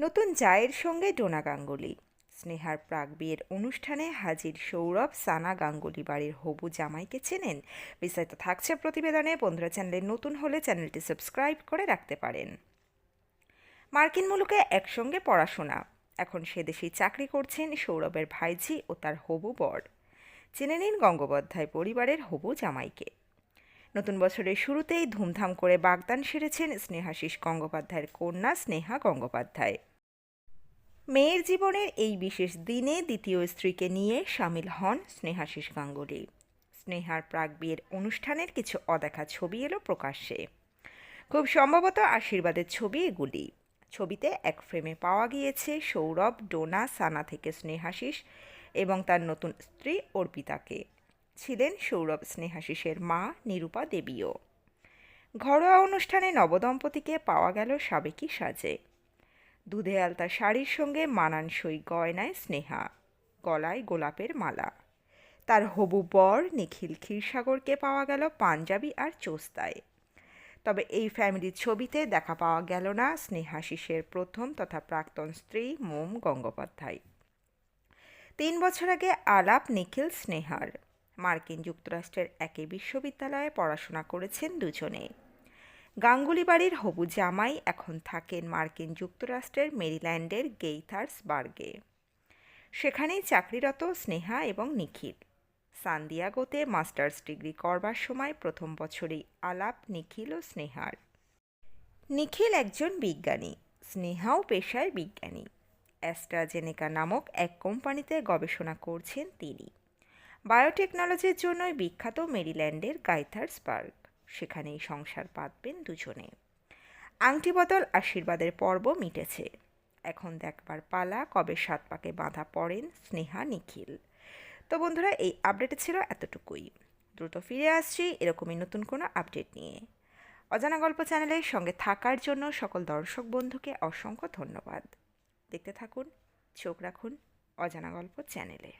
নতুন জায়ের সঙ্গে ডোনা গাঙ্গুলি। স্নেহার প্রাক বিয়ের অনুষ্ঠানে হাজির সৌরভ সানা গাঙ্গুলি বাড়ির হবু জামাইকে চেনেন। বিস্তারিত থাকছে প্রতিবেদনে। বন্ধুরা চ্যানেলে নতুন হলে চ্যানেলটি সাবস্ক্রাইব করে রাখতে পারেন। মার্কিন মুলুকে একসঙ্গে পড়াশোনা। এখন সে দেশেই চাকরি করছেন সৌরভের ভাইঝি ও তার হবু বর। চেনে নিন গঙ্গোপাধ্যায় পরিবারের হবু জামাইকে। নতুন বছরের শুরুতেই ধুমধাম করে বাগদান সেরেছেন স্নেহাশিস গঙ্গোপাধ্যায়ের কন্যা স্নেহা গঙ্গোপাধ্যায়। মেয়ের জীবনের এই বিশেষ দিনে দ্বিতীয় স্ত্রীকে নিয়ে সামিল হন স্নেহাশিস গাঙ্গুলি। স্নেহার প্রাক বিয়ের অনুষ্ঠানের কিছু অদেখা ছবি এলো প্রকাশ্যে। খুব সম্ভবত আশীর্বাদের ছবি এগুলি। ছবিতে এক ফ্রেমে পাওয়া গিয়েছে সৌরভ, ডোনা, সানা থেকে স্নেহাশিস এবং তার নতুন স্ত্রী অর্পিতাকে। ছিলেন সৌরভ স্নেহাশিসের মা নিরূপা দেবীও। ঘরোয়া অনুষ্ঠানে নবদম্পতিকে পাওয়া গেল সাবেকি সাজে। দুধে আলতা শাড়ির সঙ্গে মানানসই গয়নায় স্নেহা, গলায় গোলাপের মালা। তার হবু বর নিখিল ক্ষীরসাগরকে পাওয়া গেল পাঞ্জাবি আর চোস্তায়। তবে এই ফ্যামিলির ছবিতে দেখা পাওয়া গেল না স্নেহাশিসের প্রথম তথা প্রাক্তন স্ত্রী মোম গঙ্গোপাধ্যায়। তিন বছর আগে আলাপ নিখিল স্নেহার। মার্কিন যুক্তরাষ্ট্রের একই বিশ্ববিদ্যালয়ে পড়াশোনা করেছেন দুজনে। গাঙ্গুলি বাড়ির হবু জামাই এখন থাকেন মার্কিন যুক্তরাষ্ট্রের মেরিল্যান্ডের গেইথার্সবার্গে। সেখানেই চাকরিরত স্নেহা এবং নিখিল। সান্দিয়াগোতে মাস্টার্স ডিগ্রি করবার সময় প্রথম বছরেই আলাপ নিখিল ও স্নেহার। নিখিল একজন বিজ্ঞানী, স্নেহাও পেশায় বিজ্ঞানী। অ্যাস্ট্রাজেনেকা নামক এক কোম্পানিতে গবেষণা করছেন তিনি। বায়োটেকনোলজির জন্যই বিখ্যাত মেরিল্যান্ডের গাইথার্সবার্গ। সেখানেই সংসার পাতবেন দুজনে। আংটি বদল আশীর্বাদের পর্ব মিটেছে। এখন দেখবার পালা কবে সাত পাকে বাঁধা পড়েন স্নেহা নিখিল। তো বন্ধুরা, এই আপডেটে ছিল এতটুকুই। দ্রুত ফিরে আসছি এরকমই নতুন কোনো আপডেট নিয়ে। অজানা গল্প চ্যানেলের সঙ্গে থাকার জন্য সকল দর্শক বন্ধুকে অসংখ্য ধন্যবাদ। দেখতে থাকুন, চোখ রাখুন অজানা গল্প চ্যানেলে